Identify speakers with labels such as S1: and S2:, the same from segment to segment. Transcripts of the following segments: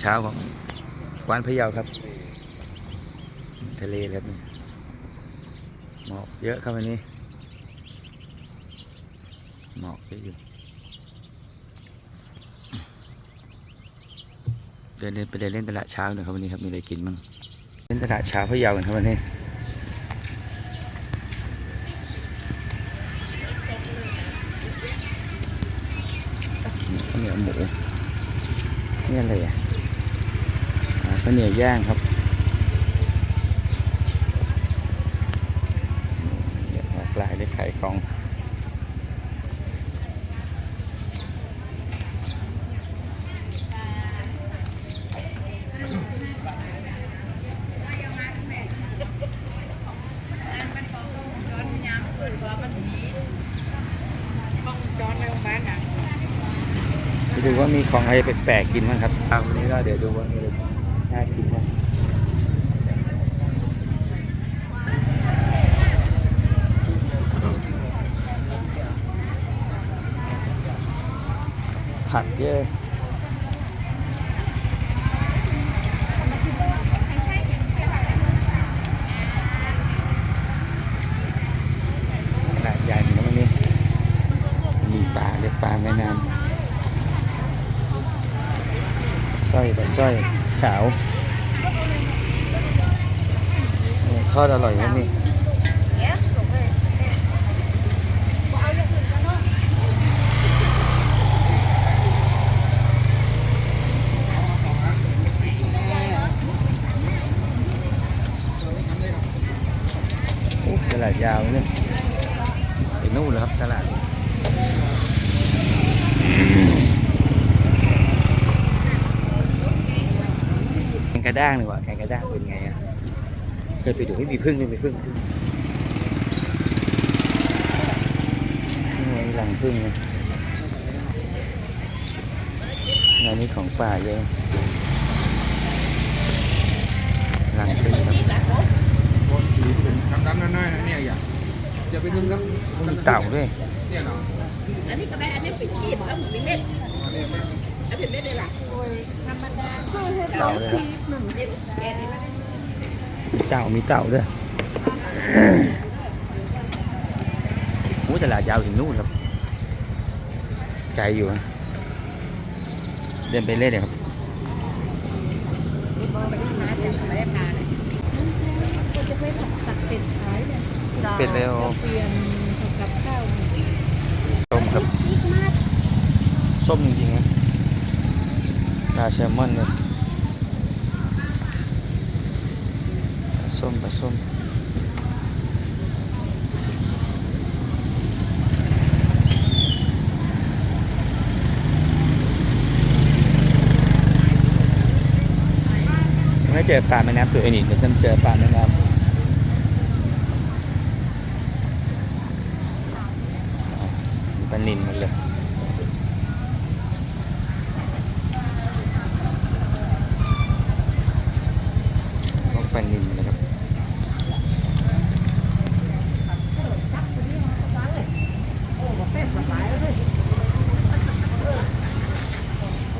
S1: เช้าของกวานพะเยาครับ ทะเลครับนี่หมอกเยอะครับวันนี้หมอกเยอะอยู่เดินเล่นไปเดินเล่นตลาดเช้าหน่อยครับวันนี้ครับมีอะไรกินบ้างเล่นตลาดเช้าพะเยากันครับวันนี้ข้าวเหนียวหมูนี่อะไรอะ ข้าวเหนียวย่างครับเดี๋ยวหลากหลายได้ขายของไปดูว่ามีของอะไรแปลกๆกินบ้างครับอ่าวันนี้ก็เดี๋ยวดูว่ามีอะไร น่ากินบ้างผักเยอะขนาดใหญ่เหมือนกันวันนี้มีปลาเรียกปลาแม่น้ำสร้อยปลาสร้อย ขาวทอดอร่อยครับนี่ตลาดยาวเลยไปนู่นเลยครับตลาด กงกระด้างดีกว่าแกงกระด้างเป็นไงอะเคยไปดูไม่มีพึ่งไม่มีพึ่งพึ่งนี่ไงหลังพึ่งเลยงานนี้ของป่าเยอะหลังพึ่งครับ
S2: ดำๆน้อยๆนะเนี่ยอย่าอย่าไปนึ่งน้ำ
S1: มีเต่าด้วย
S2: เนี่ยเนาะ
S3: อันนี้ก็ได้อันนี้เป็นขีดแล้วหมูมีเม็ด
S2: อันนี้ไม่
S3: อันเป็นเม็ดเลยล่ะ
S1: เต่าเลยครับ
S3: เม็ดแกนนี่มัน
S1: มีเต่ามีเต่าด้วยโอ้ตลาดยาวถึงนู่นครับไกลอยู่นะเดินไปเรื่อยเลยครับ
S3: ไม่ได้มาแต่ไม่ได้มาเลย
S4: ก็จะไม่ตักเป็ดขายเนี่ย
S1: เป็ดแล้ว
S4: เปลี่ยนกับข้าว
S1: ส้มครับ ส้มจริงๆนะ ปลาแซลมอนเลยปลาส้มปลาส้มไม่เจอปลาแม่น้ำตัวเองนี่เดี๋ยวจะเจอปลาแม่น้ำอ๋อมีปลานินหมดเลย พวกป ลานินนะครับ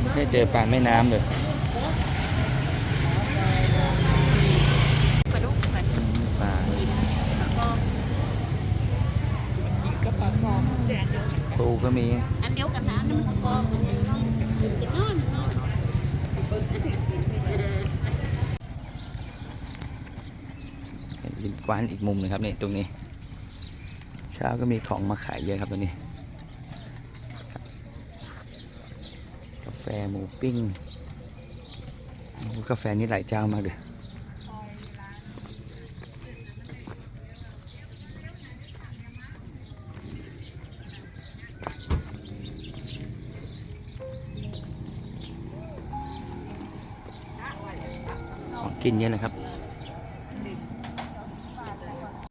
S1: ไม่ได้เจอปลาแม่น้ำเลย
S3: ปลาดุกปลา
S1: อืมปลา
S3: ก็ก็ปลาคอมแดงเดียวกัน
S1: ปูก็มี
S3: อันเดียวกันนะอันนั้นมันก็จะนอนนอน
S1: ริมกว้านอีกมุมหนึงครับนี่ตรงนี้ เช้าก็มีของมาขายเยอะครับตรงนี้ กาแฟหมูปิ้งกาแฟนี่หลายเจ้ามากเลยของกินเยอะนะครับ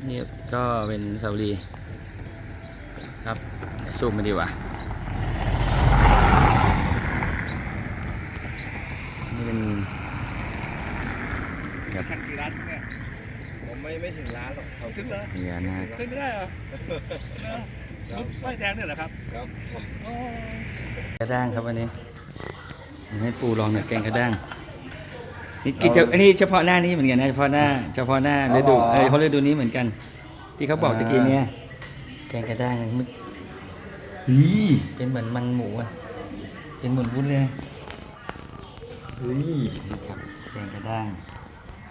S1: นี่ก็เป็นเสารีครับเดี๋ยวซูมมาดีกว่านี่เป็นครับ
S2: ขันกี่ร้านเนี่ยผมไม่ไม่ถึงร้านหรอกถึงเหรอ
S1: พญานาค
S2: ขึ้นไม่ได้เหรอรถป้ายแดงเนี่ยเหรอครับครับ
S1: กระด้างครับวันนี้ให้ปูลองหน่อยแกงกระด้าง
S2: ค
S1: นี่กินจะอันนี้เฉพาะหน้านี้เหมือนกันนะเฉพาะหน้า เฉพาะหน้าฤดูเออเขาฤดูนี้เหมือนกัน ที่เขาบอกตะกี้เนี่ยแกงกระด้างมัน
S2: เฮ้ย
S1: เป็นเหมือนมันหมูอะเป็นเหมือนวุ้นเลย
S2: เฮ้ย
S1: นี่ครับแกงกระด้าง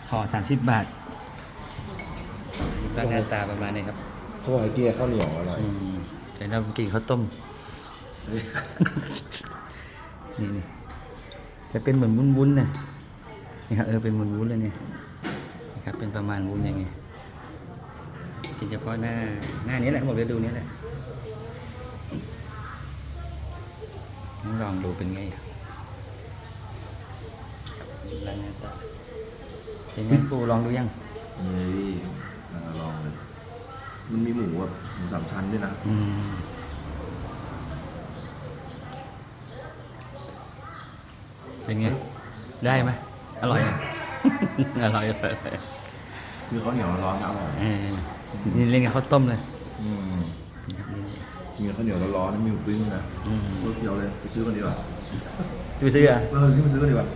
S1: ห่อสามสิบบาทก็หน้าตาประมาณนี้ครับ
S2: เขาบอกให้กินข้าวเหนียวอร่อย
S1: อืมแต่เรากินข้าวต้มนี่นี่จะเป็นเหมือนวุ้นๆนะ นี่ครับเออเป็นเหมือนวุ้นเลยเนี่ยนี่ครับเป็นประมาณวุ้นอย่างเงี้ยกินเฉพาะหน้าหน้านี้แหละเขาบอกฤดูนี้แหละงั้นลองดูเป็นไงครับร้านหน้าตาเป็นไงกูลองดูยัง
S2: เฮ้ยน่าลองเลยมันมีหมูแบบหมูสามชั้นด้วยนะ
S1: อืมเป็นไง ได้ไหม อร่อยไหมอร่อยเลย
S2: คือข้าวเหนียวร้อนๆนะอร่อย
S1: เออนี่เล่นกับข้าวต้มเลย
S2: อืม
S1: นี่ครับนี่
S2: มีข้าวเหนียวร้อนๆนะมีหมูปิ้งด้วยนะ
S1: อืม
S2: โคตรเคี้ยวเลยไปซื้อกันดีกว่า
S1: จะไปซื้ออะ
S2: เออที่มาซื้อกันดีกว่า